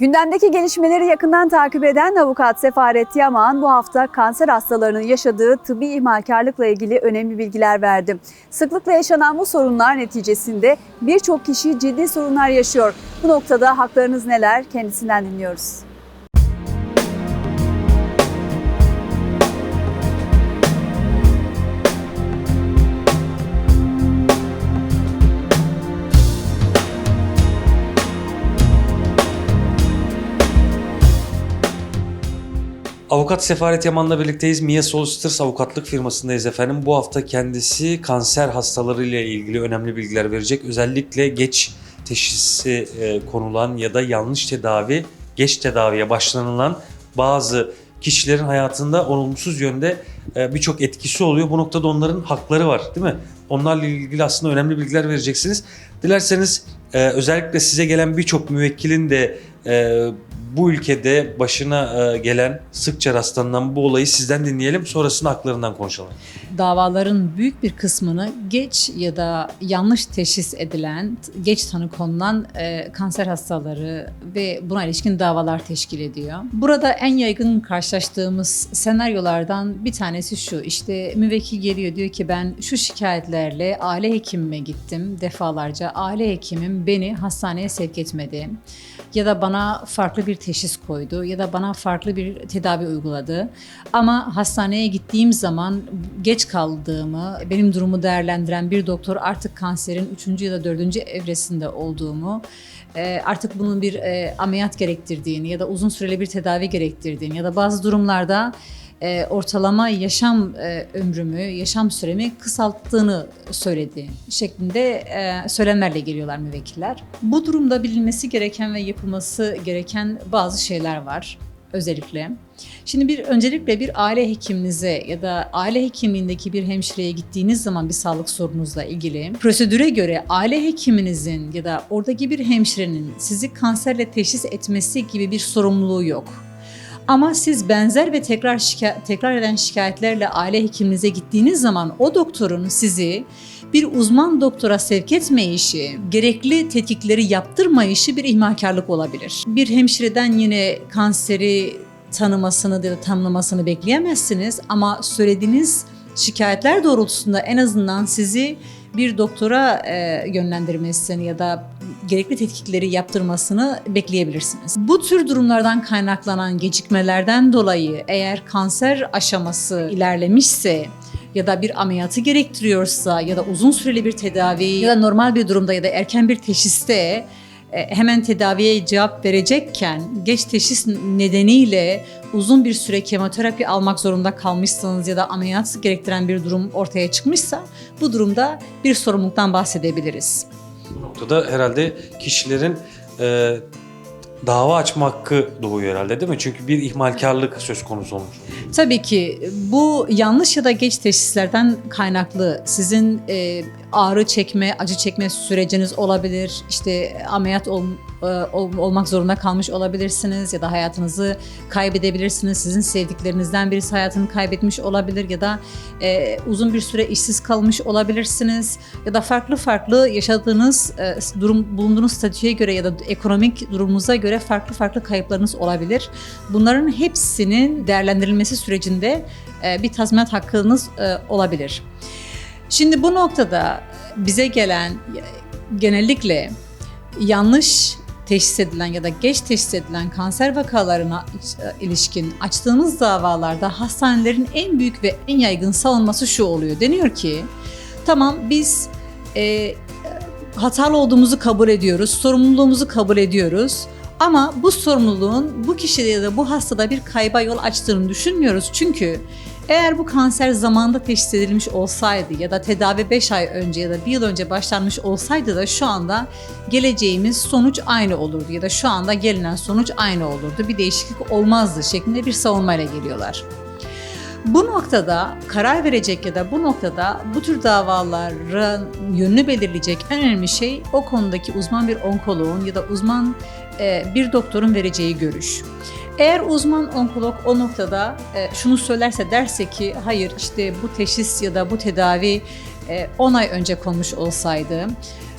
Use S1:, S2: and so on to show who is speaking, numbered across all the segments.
S1: Gündemdeki gelişmeleri yakından takip eden avukat Sefaret Yaman bu hafta kanser hastalarının yaşadığı tıbbi ihmalkarlıkla ilgili önemli bilgiler verdi. Sıklıkla yaşanan bu sorunlar neticesinde birçok kişi ciddi sorunlar yaşıyor. Bu noktada haklarınız neler kendisinden dinliyoruz.
S2: Avukat Sefaret Yaman'la birlikteyiz. Mia Solicitors avukatlık firmasındayız efendim. Bu hafta kendisi kanser hastalarıyla ilgili önemli bilgiler verecek. Özellikle geç teşhisi e, konulan ya da yanlış tedavi, geç tedaviye başlanılan bazı kişilerin hayatında olumsuz yönde e, birçok etkisi oluyor. Bu noktada onların hakları var değil mi? Onlarla ilgili aslında önemli bilgiler vereceksiniz. Dilerseniz e, özellikle size gelen birçok müvekkilin de bu ülkede başına e, gelen sıkça rastlanan bu olayı sizden dinleyelim. Sonrasında haklarından konuşalım.
S3: davaların büyük bir kısmını geç ya da yanlış teşhis edilen, geç tanı konulan e, kanser hastaları ve buna ilişkin davalar teşkil ediyor. Burada en yaygın karşılaştığımız senaryolardan bir tanesi şu. İşte müvekkil geliyor diyor ki ben şu şikayetlerle aile hekimime gittim defalarca. Aile hekimim beni hastaneye sevk etmedi ya da bana farklı bir teşhis koydu ya da bana farklı bir tedavi uyguladı. Ama hastaneye gittiğim zaman geç kaldığımı, benim durumu değerlendiren bir doktor artık kanserin 3. ya da 4. evresinde olduğumu, e, artık bunun bir e, ameliyat gerektirdiğini ya da uzun süreli bir tedavi gerektirdiğini ya da bazı durumlarda e, ortalama yaşam e, ömrümü, yaşam süremi kısalttığını söyledi şeklinde e, söylemlerle geliyorlar müvekkiller. Bu durumda bilinmesi gereken ve yapılması gereken bazı şeyler var özellikle. Şimdi bir öncelikle bir aile hekiminize ya da aile hekimliğindeki bir hemşireye gittiğiniz zaman bir sağlık sorununuzla ilgili prosedüre göre aile hekiminizin ya da oradaki bir hemşirenin sizi kanserle teşhis etmesi gibi bir sorumluluğu yok. Ama siz benzer ve tekrar şika- tekrar eden şikayetlerle aile hekiminize gittiğiniz zaman o doktorun sizi bir uzman doktora sevk etme işi, gerekli tetkikleri yaptırma işi bir ihmalkarlık olabilir. Bir hemşireden yine kanseri tanımasını ya da tanımlamasını bekleyemezsiniz ama söylediğiniz şikayetler doğrultusunda en azından sizi bir doktora e, yönlendirmesini ya da gerekli tetkikleri yaptırmasını bekleyebilirsiniz. Bu tür durumlardan kaynaklanan gecikmelerden dolayı eğer kanser aşaması ilerlemişse ya da bir ameliyatı gerektiriyorsa ya da uzun süreli bir tedavi ya da normal bir durumda ya da erken bir teşhiste hemen tedaviye cevap verecekken geç teşhis nedeniyle uzun bir süre kemoterapi almak zorunda kalmışsınız ya da ameliyat gerektiren bir durum ortaya çıkmışsa bu durumda bir sorumluluktan bahsedebiliriz.
S2: Bu noktada herhalde kişilerin e, dava açma hakkı doğuyor herhalde değil mi? Çünkü bir ihmalkarlık söz konusu olmuş.
S3: Tabii ki bu yanlış ya da geç teşhislerden kaynaklı sizin e, ağrı çekme, acı çekme süreciniz olabilir. İşte ameliyat ol, e, ol- olmak zorunda kalmış olabilirsiniz ya da hayatınızı kaybedebilirsiniz. Sizin sevdiklerinizden birisi hayatını kaybetmiş olabilir ya da e, uzun bir süre işsiz kalmış olabilirsiniz ya da farklı farklı yaşadığınız e, durum bulunduğunuz statüye göre ya da ekonomik durumunuza göre farklı farklı kayıplarınız olabilir. Bunların hepsinin değerlendirilmesi sürecinde e, bir tazminat hakkınız e, olabilir. Şimdi bu noktada bize gelen genellikle yanlış teşhis edilen ya da geç teşhis edilen kanser vakalarına e, ilişkin açtığımız davalarda hastanelerin en büyük ve en yaygın savunması şu oluyor. Deniyor ki tamam biz e, hatalı olduğumuzu kabul ediyoruz, sorumluluğumuzu kabul ediyoruz. Ama bu sorumluluğun bu kişide ya da bu hastada bir kayba yol açtığını düşünmüyoruz. Çünkü eğer bu kanser zamanında teşhis edilmiş olsaydı ya da tedavi 5 ay önce ya da 1 yıl önce başlanmış olsaydı da şu anda geleceğimiz sonuç aynı olurdu ya da şu anda gelinen sonuç aynı olurdu. Bir değişiklik olmazdı şeklinde bir savunmayla geliyorlar. Bu noktada karar verecek ya da bu noktada bu tür davaların yönünü belirleyecek en önemli şey o konudaki uzman bir onkoloğun ya da uzman bir doktorun vereceği görüş. Eğer uzman onkolog o noktada e, şunu söylerse derse ki hayır işte bu teşhis ya da bu tedavi e, 10 ay önce konmuş olsaydı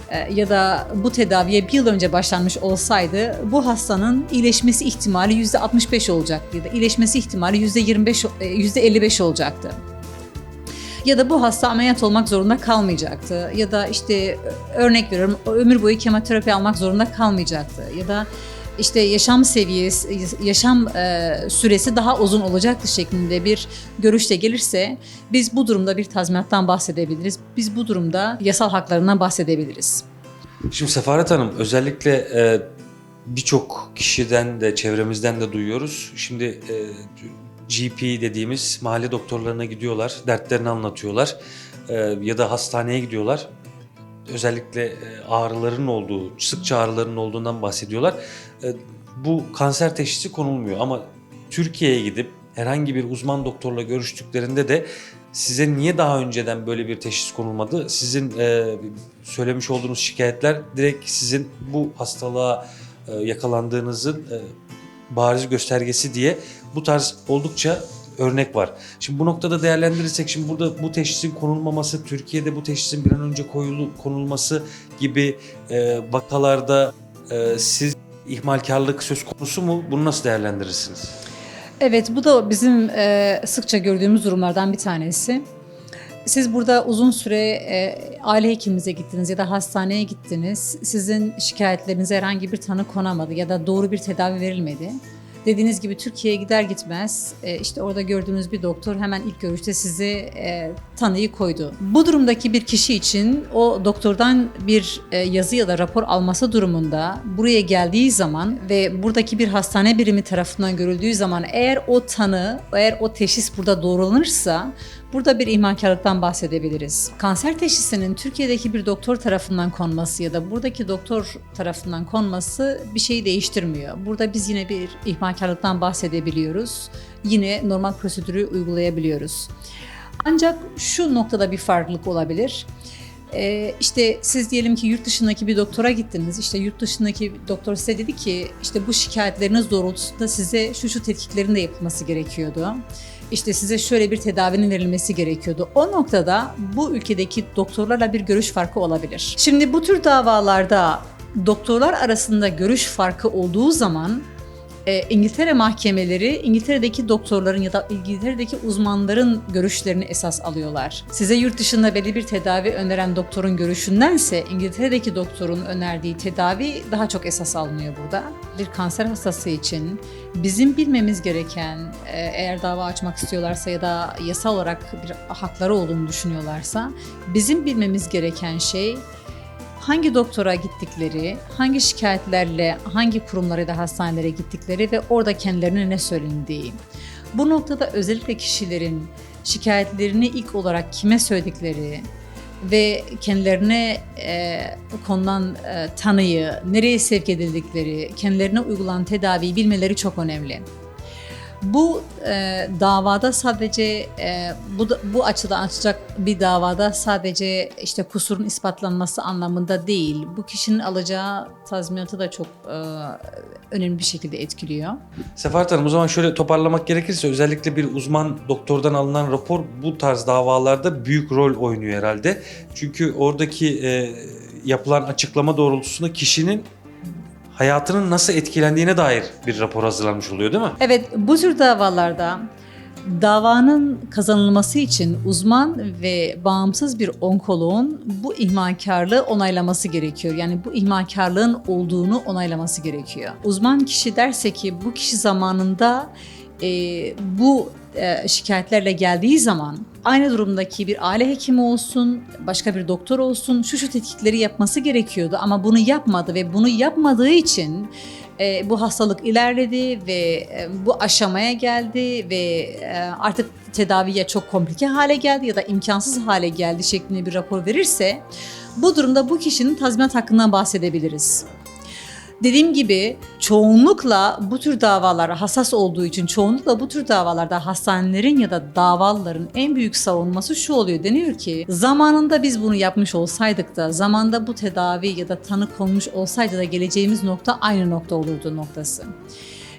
S3: e, ya da bu tedaviye bir yıl önce başlanmış olsaydı bu hastanın iyileşmesi ihtimali %65 olacaktı ya da iyileşmesi ihtimali %25 e, %55 olacaktı. Ya da bu hasta ameliyat olmak zorunda kalmayacaktı. Ya da işte örnek veriyorum ömür boyu kemoterapi almak zorunda kalmayacaktı. Ya da işte yaşam seviyesi, yaşam e, süresi daha uzun olacaktı şeklinde bir görüşte gelirse biz bu durumda bir tazminattan bahsedebiliriz. Biz bu durumda yasal haklarından bahsedebiliriz.
S2: Şimdi Sefaret Hanım özellikle e, birçok kişiden de çevremizden de duyuyoruz. Şimdi e, GP dediğimiz mahalle doktorlarına gidiyorlar, dertlerini anlatıyorlar E, ya da hastaneye gidiyorlar. Özellikle e, ağrıların olduğu, sıkça ağrıların olduğundan bahsediyorlar. E, bu kanser teşhisi konulmuyor ama Türkiye'ye gidip herhangi bir uzman doktorla görüştüklerinde de size niye daha önceden böyle bir teşhis konulmadı? Sizin e, söylemiş olduğunuz şikayetler direkt sizin bu hastalığa yakalandığınızın bariz göstergesi diye bu tarz oldukça örnek var. Şimdi bu noktada değerlendirirsek şimdi burada bu teşhisin konulmaması, Türkiye'de bu teşhisin bir an önce koyulu, konulması gibi e, vakalarda e, siz ihmalkarlık söz konusu mu? Bunu nasıl değerlendirirsiniz?
S3: Evet, bu da bizim e, sıkça gördüğümüz durumlardan bir tanesi. Siz burada uzun süre e, aile hekiminize gittiniz ya da hastaneye gittiniz. Sizin şikayetlerinize herhangi bir tanı konamadı ya da doğru bir tedavi verilmedi. Dediğiniz gibi Türkiye'ye gider gitmez e, işte orada gördüğünüz bir doktor hemen ilk görüşte size e, tanıyı koydu. Bu durumdaki bir kişi için o doktordan bir e, yazı ya da rapor alması durumunda buraya geldiği zaman ve buradaki bir hastane birimi tarafından görüldüğü zaman eğer o tanı, eğer o teşhis burada doğrulanırsa Burada bir ihmalkarlıktan bahsedebiliriz. Kanser teşhisinin Türkiye'deki bir doktor tarafından konması ya da buradaki doktor tarafından konması bir şeyi değiştirmiyor. Burada biz yine bir ihmalkarlıktan bahsedebiliyoruz. Yine normal prosedürü uygulayabiliyoruz. Ancak şu noktada bir farklılık olabilir. Ee, işte siz diyelim ki yurt dışındaki bir doktora gittiniz. İşte yurt dışındaki doktor size dedi ki işte bu şikayetleriniz doğrultusunda size şu şu tetkiklerin de yapılması gerekiyordu. İşte size şöyle bir tedavinin verilmesi gerekiyordu. O noktada bu ülkedeki doktorlarla bir görüş farkı olabilir. Şimdi bu tür davalarda doktorlar arasında görüş farkı olduğu zaman e, İngiltere mahkemeleri İngiltere'deki doktorların ya da İngiltere'deki uzmanların görüşlerini esas alıyorlar. Size yurt dışında belli bir tedavi öneren doktorun görüşündense İngiltere'deki doktorun önerdiği tedavi daha çok esas alınıyor burada. Bir kanser hastası için bizim bilmemiz gereken e, eğer dava açmak istiyorlarsa ya da yasal olarak bir hakları olduğunu düşünüyorlarsa bizim bilmemiz gereken şey hangi doktora gittikleri, hangi şikayetlerle hangi kurumlara da hastanelere gittikleri ve orada kendilerine ne söylendiği. Bu noktada özellikle kişilerin şikayetlerini ilk olarak kime söyledikleri ve kendilerine e, konulan e, tanıyı, nereye sevk edildikleri, kendilerine uygulanan tedaviyi bilmeleri çok önemli. Bu e, davada sadece e, bu bu açıdan açacak bir davada sadece işte kusurun ispatlanması anlamında değil. Bu kişinin alacağı tazminatı da çok e, önemli bir şekilde etkiliyor.
S2: Sefaret Hanım o zaman şöyle toparlamak gerekirse özellikle bir uzman doktordan alınan rapor bu tarz davalarda büyük rol oynuyor herhalde. Çünkü oradaki e, yapılan açıklama doğrultusunda kişinin hayatının nasıl etkilendiğine dair bir rapor hazırlanmış oluyor değil mi?
S3: Evet, bu tür davalarda davanın kazanılması için uzman ve bağımsız bir onkoloğun bu ihmalkarlığı onaylaması gerekiyor. Yani bu ihmalkarlığın olduğunu onaylaması gerekiyor. Uzman kişi derse ki bu kişi zamanında e, bu e, şikayetlerle geldiği zaman aynı durumdaki bir aile hekimi olsun, başka bir doktor olsun şu şu tetkikleri yapması gerekiyordu ama bunu yapmadı ve bunu yapmadığı için e, bu hastalık ilerledi ve e, bu aşamaya geldi ve e, artık tedaviye çok komplike hale geldi ya da imkansız hale geldi şeklinde bir rapor verirse bu durumda bu kişinin tazminat hakkından bahsedebiliriz. Dediğim gibi çoğunlukla bu tür davalara hassas olduğu için çoğunlukla bu tür davalarda hastanelerin ya da davalıların en büyük savunması şu oluyor. Deniyor ki zamanında biz bunu yapmış olsaydık da zamanda bu tedavi ya da tanı konmuş olsaydı da geleceğimiz nokta aynı nokta olurdu noktası.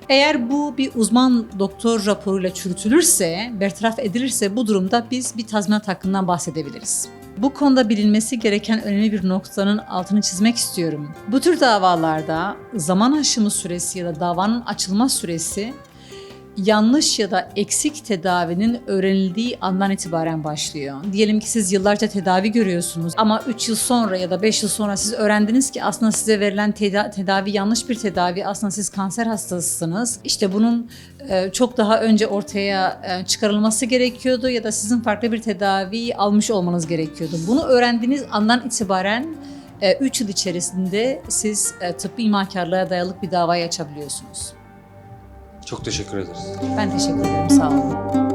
S3: Eğer bu bir uzman doktor raporuyla çürütülürse, bertaraf edilirse bu durumda biz bir tazminat hakkından bahsedebiliriz. Bu konuda bilinmesi gereken önemli bir noktanın altını çizmek istiyorum. Bu tür davalarda zaman aşımı süresi ya da davanın açılma süresi yanlış ya da eksik tedavinin öğrenildiği andan itibaren başlıyor. Diyelim ki siz yıllarca tedavi görüyorsunuz ama 3 yıl sonra ya da 5 yıl sonra siz öğrendiniz ki aslında size verilen teda- tedavi yanlış bir tedavi. Aslında siz kanser hastasısınız. İşte bunun e, çok daha önce ortaya e, çıkarılması gerekiyordu ya da sizin farklı bir tedavi almış olmanız gerekiyordu. Bunu öğrendiğiniz andan itibaren 3 yıl içerisinde siz e, tıbbi imakarlığa dayalı bir davayı açabiliyorsunuz.
S2: Çok teşekkür ederiz.
S3: Ben teşekkür ederim. Sağ olun.